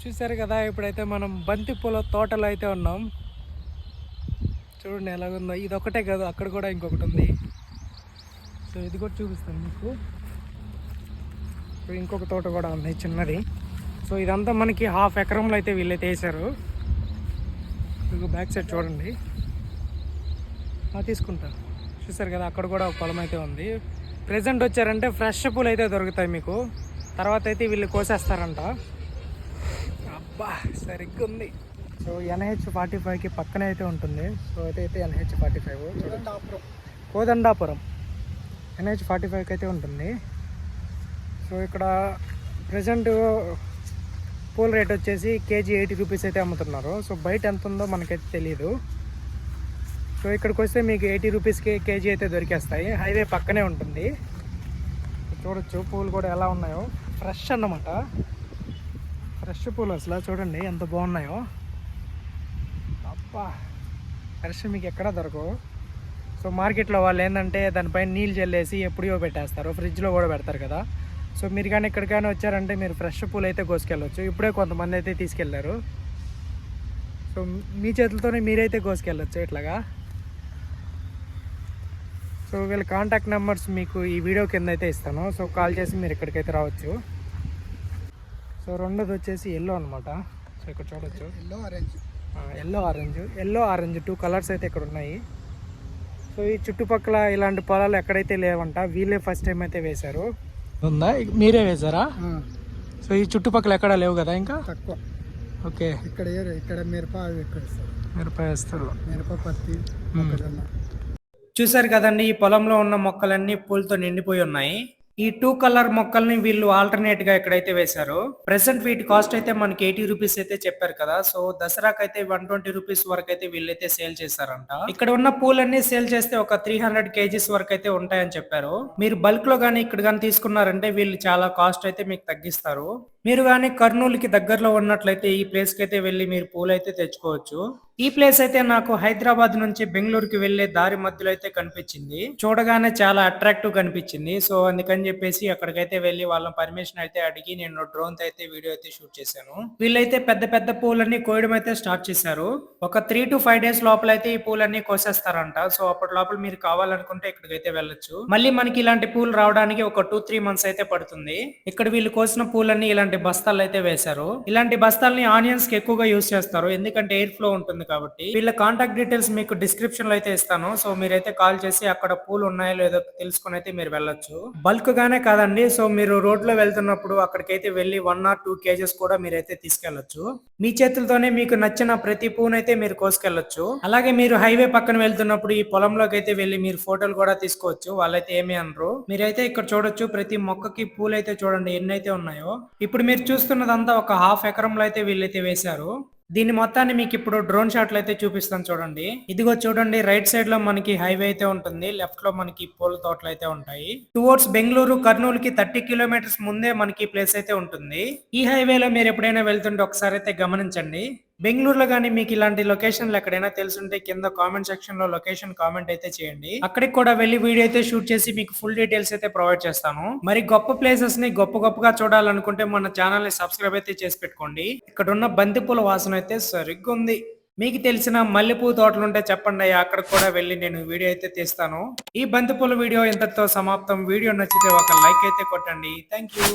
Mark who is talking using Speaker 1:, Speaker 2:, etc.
Speaker 1: చూసారు కదా ఇప్పుడైతే మనం బంతి పూల తోటలో అయితే ఉన్నాం. చూడండి ఎలాగుందో. ఇది ఒకటే కాదు అక్కడ కూడా ఇంకొకటి ఉంది. సో ఇది కూడా చూపిస్తాను మీకు. ఇంకొక తోట కూడా ఉంది చిన్నది. సో ఇదంతా మనకి హాఫ్ ఎకరంలో అయితే వీళ్ళైతే వేశారు. మీకు బ్యాక్ సైడ్ చూడండి. ఆ, తీసుకుంటా. చూసారు కదా అక్కడ కూడా ఒక పొలం అయితే ఉంది. ప్రెసెంట్ వచ్చారంటే ఫ్రెష్ పూలు అయితే దొరుకుతాయి మీకు. తర్వాత అయితే వీళ్ళు కోసేస్తారంట. అబ్బా సరిగ్గా ఉంది సో ఎన్హెచ్ ఫార్టీ ఫైవ్కి పక్కనే అయితే ఉంటుంది. సో అయితే NH forty five. Kodandapuram. NH forty ఫైవ్కి అయితే ఉంటుంది. సో ఇక్కడ ప్రజెంట్ పూల రేట్ వచ్చేసి కేజీ ఎయిటీ రూపీస్ అయితే అమ్ముతున్నారు. సో బయట ఎంత ఉందో మనకైతే తెలియదు సో ఇక్కడికి వస్తే మీకు ఎయిటీ రూపీస్కి కేజీ అయితే దొరికేస్తాయి. హైవే పక్కనే ఉంటుంది. చూడొచ్చు పూలు కూడా ఎలా ఉన్నాయో. ఫ్రెష్ అన్నమాట. ఫ్రెష్ పూలు అసలు చూడండి ఎంత బాగున్నాయో. అబ్బా ఫ్రెష్ మీకు ఎక్కడా దొరకవు. సో మార్కెట్లో వాళ్ళు ఏంటంటే దానిపైన నీళ్ళు చల్లేసి ఎప్పుడో పెట్టేస్తారు ఫ్రిడ్జ్లో కూడా పెడతారు కదా. సో మీరు కానీ ఎక్కడికైనా వచ్చారంటే మీరు ఫ్రెష్ పూలు అయితే కోసుకెళ్ళొచ్చు. ఇప్పుడే కొంతమంది అయితే తీసుకెళ్ళారు. సో మీ చేతులతోనే మీరైతే కోసుకెళ్ళచ్చు ఇట్లాగా. సో వీళ్ళ కాంటాక్ట్ నెంబర్స్ మీకు ఈ వీడియో కింద అయితే ఇస్తాను. సో కాల్ చేసి మీరు ఇక్కడికైతే రావచ్చు. సో రెండోది వచ్చేసి ఎల్లో అనమాట సో ఇక్కడ చూడొచ్చు.
Speaker 2: Yellow orange
Speaker 1: yellow orange yellow orange two colours అయితే ఇక్కడ ఉన్నాయి. సో ఈ చుట్టుపక్కల ఇలాంటి పొలాలు ఎక్కడైతే లేవంట వీళ్ళే ఫస్ట్ టైం అయితే వేశారు. ఉందా? మీరే వేశారా? సో ఈ చుట్టుపక్కల ఎక్కడ లేవు కదా ఇంకా?
Speaker 2: తక్కువ.
Speaker 1: ఓకే.
Speaker 2: ఇక్కడ ఇక్కడ మిరప అవి ఇక్కడ ఇస్తారు
Speaker 1: మిరప వేస్తారు.
Speaker 2: మిరప పత్తి
Speaker 1: చూసారు కదండి ఈ పొలంలో ఉన్న మొక్కలన్నీ పూలతో నిండిపోయి ఉన్నాయి. ఈ టూ కలర్ మొక్కల్ని వీళ్ళు ఆల్టర్నేట్గా ఎక్కడైతే వేశారు ప్రెసెంట్ వీటి కాస్ట్ అయితే మనకి ఎయిటీ రూపీస్ అయితే చెప్పారు కదా. సో దసరాకి అయితే వన్ ట్వంటీ రూపీస్ వరకు అయితే వీళ్ళైతే సేల్ చేశారంట. ఇక్కడ ఉన్న పూలన్నీ సేల్ చేస్తే ఒక త్రీ హండ్రెడ్ కేజీస్ వరకు అయితే ఉంటాయని చెప్పారు. మీరు బల్క్లో గానీ ఇక్కడ గానీ తీసుకున్నారంటే వీళ్ళు చాలా కాస్ట్ అయితే మీకు తగ్గిస్తారు. మీరు కానీ కర్నూలుకి దగ్గరలో ఉన్నట్లయితే ఈ ప్లేస్కి అయితే వెళ్ళి మీరు పూలు అయితే తెచ్చుకోవచ్చు. ఈ ప్లేస్ అయితే నాకు హైదరాబాద్ నుంచి బెంగళూరుకి వెళ్ళే దారి మధ్యలో అయితే కనిపించింది. చూడగానే చాలా అట్రాక్టివ్ కనిపించింది. సో అందుకని చెప్పేసి అక్కడికైతే వెళ్ళి వాళ్ళ పర్మిషన్ అయితే అడిగి నేను డ్రోన్ అయితే వీడియో అయితే షూట్ చేశాను. వీళ్ళైతే పెద్ద పెద్ద పూలన్నీ కోయడం అయితే స్టార్ట్ చేశారు. ఒక త్రీ టు ఫైవ్ డేస్ లోపల అయితే ఈ పూలన్నీ కోసేస్తారంట. సో అప్పటి లోపల మీరు కావాలనుకుంటే ఇక్కడికైతే వెళ్ళొచ్చు. మళ్ళీ మనకి ఇలాంటి పూలు రావడానికి ఒక టూ త్రీ మంత్స్ అయితే పడుతుంది. ఇక్కడ వీళ్ళు కోసిన పూలన్నీ ఇలాంటి బస్తాలు అయితే వేశారు. ఇలాంటి బస్తాల్ని ఆనియన్స్కి ఎక్కువగా యూస్ చేస్తారు. ఎందుకంటే ఎయిర్ ఫ్లో ఉంటుంది కాబట్టి. వీళ్ళ కాంటాక్ట్ డీటెయిల్స్ మీకు డిస్క్రిప్షన్లో అయితే ఇస్తాను. సో మీరైతే కాల్ చేసి అక్కడ పూలు ఉన్నాయో లేదో తెలుసుకుని అయితే మీరు వెళ్ళొచ్చు. బల్క్ గానే కాదండి. సో మీరు రోడ్లో వెళ్తున్నప్పుడు అక్కడికైతే వెళ్ళి వన్ ఆర్ టూ కేజెస్ కూడా మీరైతే తీసుకెళ్ళొచ్చు మీ చేతులతోనే మీకు నచ్చిన ప్రతి పూనైతే మీరు కోసుకెళ్ళొచ్చు అలాగే మీరు హైవే పక్కన వెళ్తున్నప్పుడు ఈ పొలంలోకి అయితే వెళ్ళి మీరు ఫోటోలు కూడా తీసుకోవచ్చు. వాళ్ళైతే ఏమీ అనరు. మీరైతే ఇక్కడ చూడొచ్చు. ప్రతి మొక్కకి పూలైతే చూడండి. ఎన్నైతే ఉన్నాయో. ఇప్పుడు మీరు చూస్తున్నదంతా ఒక హాఫ్ ఎకరంలో అయితే వీళ్ళైతే వేశారు. దీని మొత్తాన్ని మీకు ఇప్పుడు డ్రోన్ షాట్లు అయితే చూపిస్తాను చూడండి. ఇదిగో చూడండి రైట్ సైడ్లో మనకి హైవే అయితే ఉంటుంది. లెఫ్ట్లో మనకి పూల తోటలు అయితే ఉంటాయి. టువర్డ్స్ బెంగళూరు కర్నూలు కి థర్టీ కిలోమీటర్స్ ముందే మనకి ప్లేస్ అయితే ఉంటుంది. ఈ హైవేలో మీరు ఎప్పుడైనా వెళ్తుంటే ఒకసారి అయితే గమనించండి. బెంగళూరులో కానీ మీకు ఇలాంటి లొకేషన్లు ఎక్కడైనా తెలుసుంటే కింద కామెంట్ సెక్షన్లో లొకేషన్ కామెంట్ అయితే చేయండి. అక్కడికి కూడా వెళ్ళి వీడియో అయితే షూట్ చేసి మీకు ఫుల్ డీటెయిల్స్ అయితే ప్రొవైడ్ చేస్తాను. మరి గొప్ప ప్లేసెస్ని గొప్ప గొప్పగా చూడాలనుకుంటే మన ఛానల్ని సబ్స్క్రైబ్ అయితే చేసి పెట్టుకోండి. ఇక్కడ ఉన్న బంతిపూల వాసన అయితే సరిగ్గా ఉంది. మీకు తెలిసిన మల్లెపూ తోటలు ఉంటే చెప్పండి అక్కడ కూడా వెళ్ళి నేను వీడియో అయితే తీస్తాను. ఈ బంతిపూల వీడియో ఇంతతో సమాప్తం. వీడియో నచ్చితే ఒక లైక్ అయితే కొట్టండి. Thank you